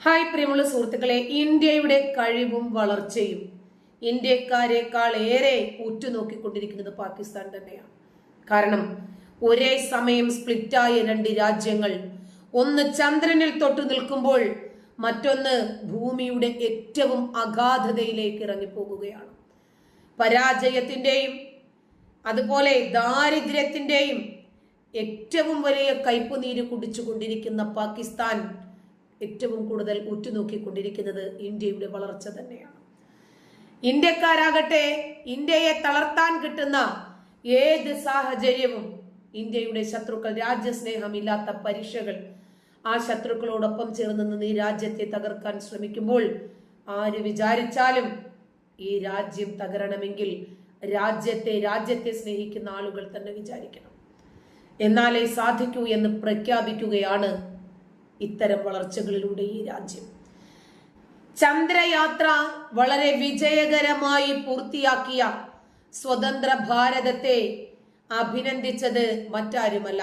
Hi പ്രിയമുള്ള സുഹൃത്തുക്കളെ ഇന്ത്യയുടെ കഴിവും വളർച്ചയും ഇന്ത്യക്കാരെക്കാൾ ഏറെ ഉറ്റുനോക്കിക്കൊണ്ടിരിക്കുന്നത് പാകിസ്ഥാൻ തന്നെയാണ്. കാരണം ഒരേ സമയം സ്പ്ലിറ്റായ രണ്ട് രാജ്യങ്ങൾ ഒന്ന് ചന്ദ്രനിൽ തൊട്ടു നിൽക്കുമ്പോൾ മറ്റൊന്ന് ഭൂമിയുടെ ഏറ്റവും അഗാധതയിലേക്ക് ഇറങ്ങിപ്പോകുകയാണ്. പരാജയത്തിന്റെയും അതുപോലെ ദാരിദ്ര്യത്തിന്റെയും ഏറ്റവും വലിയ കയ്പുനീര് കുടിച്ചുകൊണ്ടിരിക്കുന്ന പാകിസ്ഥാൻ ഏറ്റവും കൂടുതൽ ഉറ്റുനോക്കിക്കൊണ്ടിരിക്കുന്നത് ഇന്ത്യയുടെ വളർച്ച തന്നെയാണ്. ഇന്ത്യക്കാരാകട്ടെ ഇന്ത്യയെ തളർത്താൻ കിട്ടുന്ന ഏത് സാഹചര്യവും ഇന്ത്യയുടെ ശത്രുക്കൾ രാജ്യസ്നേഹമില്ലാത്ത പരീക്ഷകൾ ആ ശത്രുക്കളോടൊപ്പം ചേർന്ന് നിന്ന് ഈ രാജ്യത്തെ തകർക്കാൻ ശ്രമിക്കുമ്പോൾ ആര് വിചാരിച്ചാലും ഈ രാജ്യം തകരണമെങ്കിൽ രാജ്യത്തെ രാജ്യത്തെ സ്നേഹിക്കുന്ന ആളുകൾ തന്നെ വിചാരിക്കണം. എന്നാലേ സാധിക്കൂ എന്ന് പ്രഖ്യാപിക്കുകയാണ് ഇത്തരം വളർച്ചകളിലൂടെ ഈ രാജ്യം. ചന്ദ്രയാത്ര വളരെ വിജയകരമായി പൂർത്തിയാക്കിയ സ്വതന്ത്ര ഭാരതത്തെ അഭിനന്ദിച്ചത് മറ്റാരുമല്ല.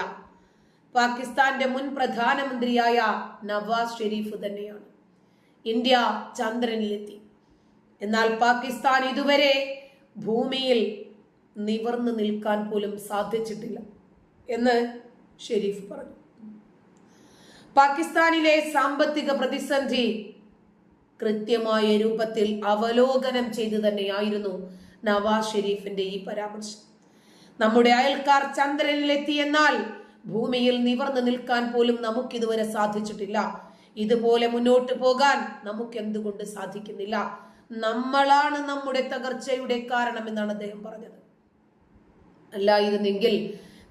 പാകിസ്ഥാന്റെ മുൻ പ്രധാനമന്ത്രിയായ നവാസ് ഷെരീഫ് തന്നെയാണ്. ഇന്ത്യ ചന്ദ്രനിലെത്തി. എന്നാൽ പാകിസ്ഥാൻ ഇതുവരെ ഭൂമിയിൽ നിവർന്നു നിൽക്കാൻ പോലും സാധിച്ചിട്ടില്ല എന്ന് ഷെരീഫ് പറഞ്ഞു. പാകിസ്ഥാനിലെ സാമ്പത്തിക പ്രതിസന്ധി കൃത്യമായ രൂപത്തിൽ അവലോകനം ചെയ്തു തന്നെയായിരുന്നു നവാസ് ഷെരീഫിന്റെ ഈ പരാമർശം. നമ്മുടെ അയൽക്കാർ ചന്ദ്രനിലെത്തി എന്നാൽ ഭൂമിയിൽ നിവർന്നു നിൽക്കാൻ പോലും നമുക്കിതുവരെ സാധിച്ചിട്ടില്ല. ഇതുപോലെ മുന്നോട്ട് പോകാൻ നമുക്ക് എന്തുകൊണ്ട് സാധിക്കുന്നില്ല? നമ്മളാണ് നമ്മുടെ തകർച്ചയുടെ കാരണമെന്നാണ് അദ്ദേഹം പറഞ്ഞത്. അല്ലായിരുന്നെങ്കിൽ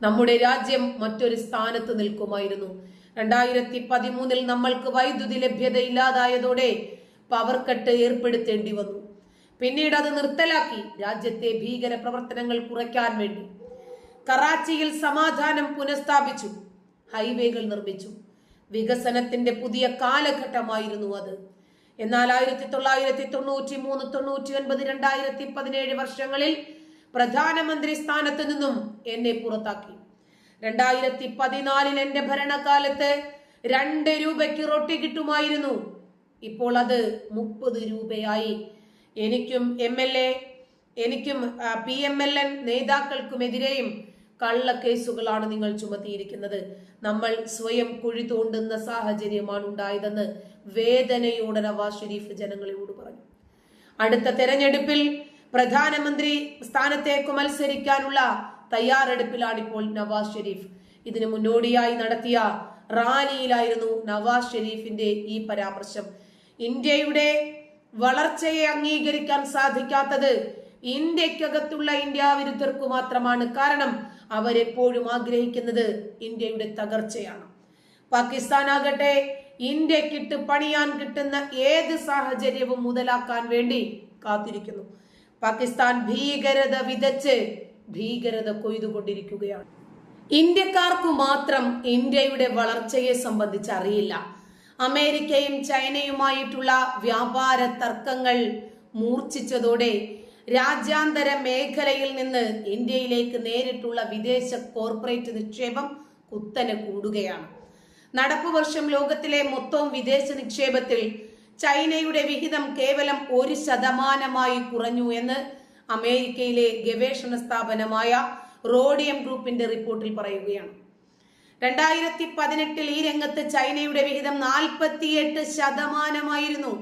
നമ്മുടെ രാജ്യം മറ്റൊരു സ്ഥാനത്ത് നിൽക്കുമായിരുന്നു. രണ്ടായിരത്തി പതിമൂന്നിൽ നമ്മൾക്ക് വൈദ്യുതി ലഭ്യത ഇല്ലാതായതോടെ പവർ കട്ട് ഏർപ്പെടുത്തേണ്ടി വന്നു. പിന്നീട് അത് നിർത്തലാക്കി. രാജ്യത്തെ ഭീകര പ്രവർത്തനങ്ങൾ കുറയ്ക്കാൻ വേണ്ടി. കറാച്ചിയിൽ സമാധാനം പുനഃസ്ഥാപിച്ചു. ഹൈവേകൾ നിർമ്മിച്ചു. വികസനത്തിന്റെ പുതിയ കാലഘട്ടമായിരുന്നു അത്. എന്നാൽ ആയിരത്തി തൊള്ളായിരത്തി തൊണ്ണൂറ്റി മൂന്ന് തൊണ്ണൂറ്റി ഒൻപത് രണ്ടായിരത്തി പതിനേഴ് വർഷങ്ങളിൽ പ്രധാനമന്ത്രി സ്ഥാനത്ത് നിന്നും എന്നെ പുറത്താക്കി. രണ്ടായിരത്തി പതിനാലിൽ എന്റെ ഭരണകാലത്ത് രണ്ട് രൂപയ്ക്ക് റൊട്ടി കിട്ടുമായിരുന്നു. ഇപ്പോൾ അത് മുപ്പത് രൂപയായി. എനിക്കും എം എൽ എ എനിക്കും പി എം എൽ എൻ നേതാക്കൾക്കുമെതിരെയും കള്ളക്കേസുകളാണ് നിങ്ങൾ ചുമത്തിയിരിക്കുന്നത്. നമ്മൾ സ്വയം കുഴി തോണ്ടുന്ന സാഹചര്യമാണ് ഉണ്ടായതെന്ന് വേദനയോടെ നവാസ് ഷെരീഫ് ജനങ്ങളോട് പറഞ്ഞു. അടുത്ത തെരഞ്ഞെടുപ്പിൽ പ്രധാനമന്ത്രി സ്ഥാനത്തേക്ക് മത്സരിക്കാനുള്ള തയ്യാറെടുപ്പിലാണ് ഇപ്പോൾ നവാസ് ഷെരീഫ്. ഇതിന് മുന്നോടിയായി നടത്തിയ റാലിയിലായിരുന്നു നവാസ് ഷെരീഫിന്റെ ഈ പരാമർശം. ഇന്ത്യയുടെ വളർച്ചയെ അംഗീകരിക്കാൻ സാധിക്കാത്തത് ഇന്ത്യക്കകത്തുള്ള ഇന്ത്യ വിരുദ്ധർക്ക് മാത്രമാണ്. കാരണം അവരെപ്പോഴും ആഗ്രഹിക്കുന്നത് ഇന്ത്യയുടെ തകർച്ചയാണ്. പാകിസ്ഥാൻ ആകട്ടെ ഇന്ത്യക്കിട്ട് പണിയാൻ കിട്ടുന്ന ഏത് സാഹചര്യവും മുതലാക്കാൻ വേണ്ടി കാത്തിരിക്കുന്നു. പാകിസ്ഥാൻ ഭീകരത വിതച്ച് ഭീകരത കൊയ്തുകൊണ്ടിരിക്കുകയാണ്. ഇന്ത്യക്കാർക്കു മാത്രം ഇന്ത്യയുടെ വളർച്ചയെ സംബന്ധിച്ച് അറിയില്ല. അമേരിക്കയും ചൈനയുമായിട്ടുള്ള വ്യാപാര തർക്കങ്ങൾ മൂർച്ഛിച്ചതോടെ രാജ്യാന്തര മേഖലയിൽ നിന്ന് ഇന്ത്യയിലേക്ക് നേരിട്ടുള്ള വിദേശ കോർപ്പറേറ്റ് നിക്ഷേപം കുത്തനെ കൂടുകയാണ്. നടപ്പു വർഷം ലോകത്തിലെ മൊത്തം വിദേശ നിക്ഷേപത്തിൽ ചൈനയുടെ വിഹിതം കേവലം ഒരു ശതമാനമായി കുറഞ്ഞു എന്ന് അമേരിക്കയിലെ ഗവേഷണ സ്ഥാപനമായ റോഡിയം ഗ്രൂപ്പിന്റെ റിപ്പോർട്ടിൽ പറയുകയാണ്. രണ്ടായിരത്തി പതിനെട്ടിൽ ഈ രംഗത്ത് ചൈനയുടെ വിഹിതം നാൽപ്പത്തിയെട്ട് ശതമാനമായിരുന്നു.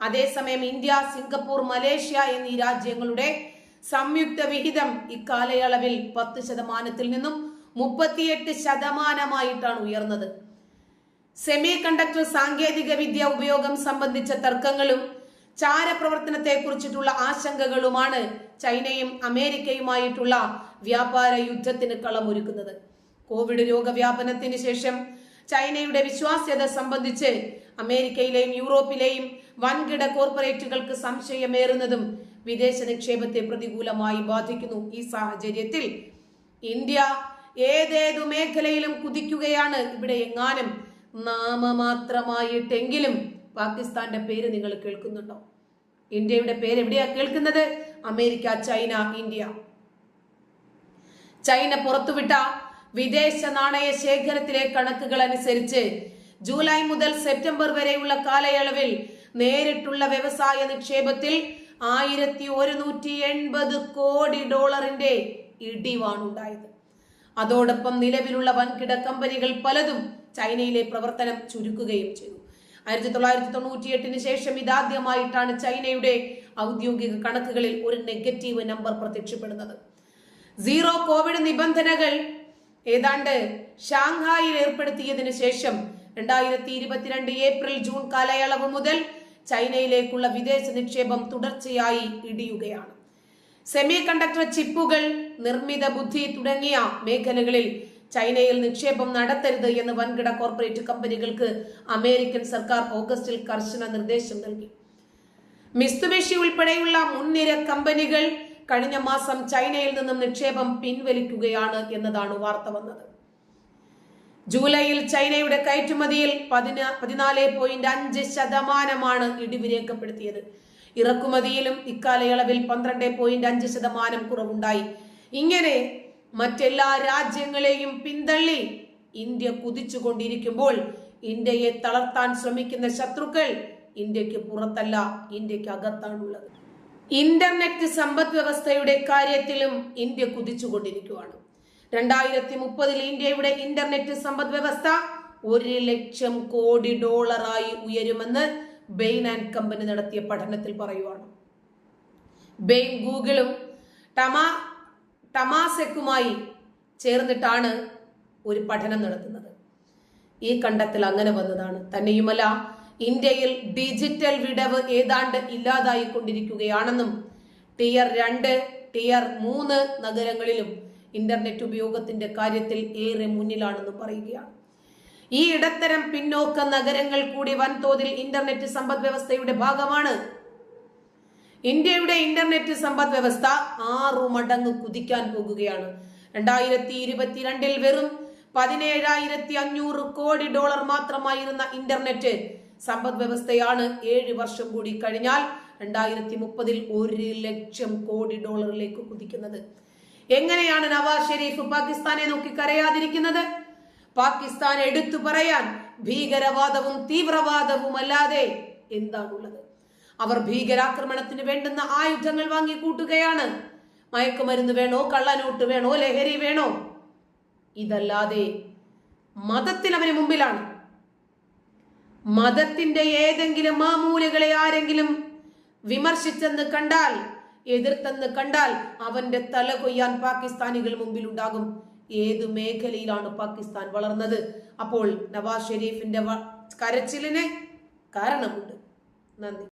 അതേസമയം ഇന്ത്യ സിംഗപ്പൂർ മലേഷ്യ എന്നീ രാജ്യങ്ങളുടെ സംയുക്ത വിഹിതം ഇക്കാലയളവിൽ പത്ത് ശതമാനത്തിൽ നിന്നും മുപ്പത്തിയെട്ട് ശതമാനമായിട്ടാണ് ഉയർന്നത്. സെമി കണ്ടക്ടർ സാങ്കേതിക വിദ്യ ഉപയോഗം സംബന്ധിച്ച തർക്കങ്ങളും ചാരപ്രവർത്തനത്തെ കുറിച്ചിട്ടുള്ള ആശങ്കകളുമാണ് ചൈനയും അമേരിക്കയുമായിട്ടുള്ള വ്യാപാര യുദ്ധത്തിന് കളമൊരുക്കുന്നത്. കോവിഡ് രോഗവ്യാപനത്തിന് ശേഷം ചൈനയുടെ വിശ്വാസ്യത സംബന്ധിച്ച് അമേരിക്കയിലെയും യൂറോപ്പിലെയും വൻകിട കോർപ്പറേറ്റുകൾക്ക് സംശയമേറുന്നതും വിദേശ നിക്ഷേപത്തെ പ്രതികൂലമായി ബാധിക്കുന്നു. ഈ സാഹചര്യത്തിൽ ഇന്ത്യ ഏതേതു മേഖലയിലും കുതിക്കുകയാണ്. ഇവിടെ എങ്ങാനും നാമമാത്രമായിട്ടെങ്കിലും പാകിസ്ഥാന്റെ പേര് നിങ്ങൾ കേൾക്കുന്നുണ്ടോ? ഇന്ത്യയുടെ പേര് എവിടെയാ കേൾക്കുന്നത്? America China India. ചൈന പുറത്തുവിട്ട വിദേശ നാണയ ശേഖരത്തിലെ കണക്കുകൾ അനുസരിച്ച് ജൂലൈ മുതൽ സെപ്റ്റംബർ വരെയുള്ള കാലയളവിൽ നേരിട്ടുള്ള വ്യവസായ നിക്ഷേപത്തിൽ ആയിരത്തി ഒരുന്നൂറ്റി എൺപത് കോടി ഡോളറിന്റെ ഇടിവാണ് ഉണ്ടായത് അതോടൊപ്പം നിലവിലുള്ള വൻകിട കമ്പനികൾ പലതും ചൈനയിലെ പ്രവർത്തനം ചുരുക്കുകയും ചെയ്തു. ആയിരത്തി തൊള്ളായിരത്തി തൊണ്ണൂറ്റി എട്ടിന് ശേഷം ഇതാദ്യമായിട്ടാണ് ചൈനയുടെ ഔദ്യോഗിക കണക്കുകളിൽ ഒരു നെഗറ്റീവ് നമ്പർ പ്രത്യക്ഷപ്പെടുന്നത്. സീറോ കോവിഡ് നിബന്ധനകൾ ഏതാണ്ട് ഷാങ്ഹായിൽ ഏർപ്പെടുത്തിയതിനു ശേഷം രണ്ടായിരത്തി ഇരുപത്തിരണ്ട് ഏപ്രിൽ ജൂൺ കാലയളവ് മുതൽ ചൈനയിലേക്കുള്ള വിദേശ നിക്ഷേപം തുടർച്ചയായി ഇടിയുകയാണ്. സെമി കണ്ടക്ടർ ചിപ്പുകൾ നിർമ്മിത ബുദ്ധി തുടങ്ങിയ മേഖലകളിൽ ചൈനയിൽ നിക്ഷേപം നടത്തരുത് എന്ന് വൻകിട കോർപ്പറേറ്റ് കമ്പനികൾക്ക് അമേരിക്കൻ സർക്കാർ ഓഗസ്റ്റിൽ കർശന നിർദ്ദേശം നൽകി. മിസ്തുബിഷി ഉൾപ്പെടെയുള്ള മുൻനിര കമ്പനികൾ കഴിഞ്ഞ മാസം ചൈനയിൽ നിന്നും നിക്ഷേപം പിൻവലിക്കുകയാണ് എന്നതാണ് വാർത്ത വന്നത്. ജൂലൈയിൽ ചൈനയുടെ കയറ്റുമതിയിൽ പതിനാ പതിനാല് പോയിന്റ് അഞ്ച് ശതമാനമാണ് ഇടിവ് രേഖപ്പെടുത്തിയത്. ഇറക്കുമതിയിലും ഇക്കാലയളവിൽ പന്ത്രണ്ട് പോയിന്റ് അഞ്ച് ശതമാനം കുറവുണ്ടായി. ഇങ്ങനെ മറ്റെല്ലാ രാജ്യങ്ങളെയും പിന്തള്ളി. ഇന്ത്യ കുതിച്ചുകൊണ്ടിരിക്കുമ്പോൾ ഇന്ത്യയെ തളർത്താൻ ശ്രമിക്കുന്ന ശത്രുക്കൾ ഇന്ത്യയ്ക്ക് പുറത്തല്ല ഇന്ത്യയ്ക്ക് അകത്താണുള്ളത്. ഇന്റർനെറ്റ് സമ്പദ് വ്യവസ്ഥയുടെ കാര്യത്തിലും ഇന്ത്യ കുതിച്ചുകൊണ്ടിരിക്കുകയാണ് രണ്ടായിരത്തി മുപ്പതിൽ ഇന്ത്യയുടെ ഇന്റർനെറ്റ് സമ്പദ് വ്യവസ്ഥ ഒരു ലക്ഷം കോടി ഡോളറായി ഉയരുമെന്ന് ബെയിൻ ആൻഡ് കമ്പനി നടത്തിയ പഠനത്തിൽ പറയുവാണ്. ബെയിൻ ഗൂഗിളും ടമാ ടമാസെക്കുമായി ചേർന്നിട്ടാണ് ഒരു പഠനം നടത്തുന്നത്. ഈ കണ്ടെത്തൽ അങ്ങനെ വന്നതാണ്. തന്നെയുമല്ല ഇന്ത്യയിൽ ഡിജിറ്റൽ വിടവ് ഏതാണ്ട് ഇല്ലാതായിക്കൊണ്ടിരിക്കുകയാണെന്നും ടിയർ രണ്ട് ടിയർ മൂന്ന് നഗരങ്ങളിലും ഇന്റർനെറ്റ് ഉപയോഗത്തിന്റെ കാര്യത്തിൽ ഏറെ മുന്നിലാണെന്നും പറയുകയാണ്. ഈ ഇടത്തരം പിന്നോക്ക നഗരങ്ങൾ കൂടി വൻതോതിൽ ഇന്റർനെറ്റ് സമ്പദ് വ്യവസ്ഥയുടെ ഭാഗമാണ്. ഇന്ത്യയുടെ ഇന്റർനെറ്റ് സമ്പദ് വ്യവസ്ഥ ആറു മടങ്ങ് കുതിക്കാൻ പോകുകയാണ്. രണ്ടായിരത്തി ഇരുപത്തിരണ്ടിൽ വെറും പതിനേഴായിരത്തി അഞ്ഞൂറ് കോടി ഡോളർ മാത്രമായിരുന്ന ഇന്റർനെറ്റ് സമ്പദ് വ്യവസ്ഥയാണ് ഏഴ് വർഷം കൂടി കഴിഞ്ഞാൽ രണ്ടായിരത്തി മുപ്പതിൽ ഒരു ലക്ഷം കോടി ഡോളറിലേക്ക് കുതിക്കുന്നത്. എങ്ങനെയാണ് നവാസ് ഷെരീഫ് പാകിസ്ഥാനെ നോക്കി കരയാതിരിക്കുന്നത് പാകിസ്ഥാൻ എടുത്തു പറയാൻ ഭീകരവാദവും തീവ്രവാദവും അല്ലാതെ എന്താണുള്ളത്? അവർ ഭീകരാക്രമണത്തിന് വേണ്ടുന്ന ആയുധങ്ങൾ വാങ്ങി കൂട്ടുകയാണ്. മയക്കുമരുന്ന് വേണോ കള്ളനോട്ട് വേണോ ലഹരി വേണോ? ഇതല്ലാതെ മതത്തിൽ അവന് മുമ്പിലാണ്. മതത്തിന്റെ ഏതെങ്കിലും മാമൂലകളെ ആരെങ്കിലും വിമർശിച്ചെന്ന് കണ്ടാൽ എതിർത്തെന്ന് കണ്ടാൽ അവന്റെ തല കൊയ്യാൻ പാകിസ്ഥാനികൾ മുമ്പിൽ ഉണ്ടാകും ഏതു മേഖലയിലാണ് പാകിസ്ഥാൻ വളർന്നത്? അപ്പോൾ നവാസ് ഷെരീഫിന്റെ കരച്ചിലിന് കാരണമുണ്ട്. നന്ദി.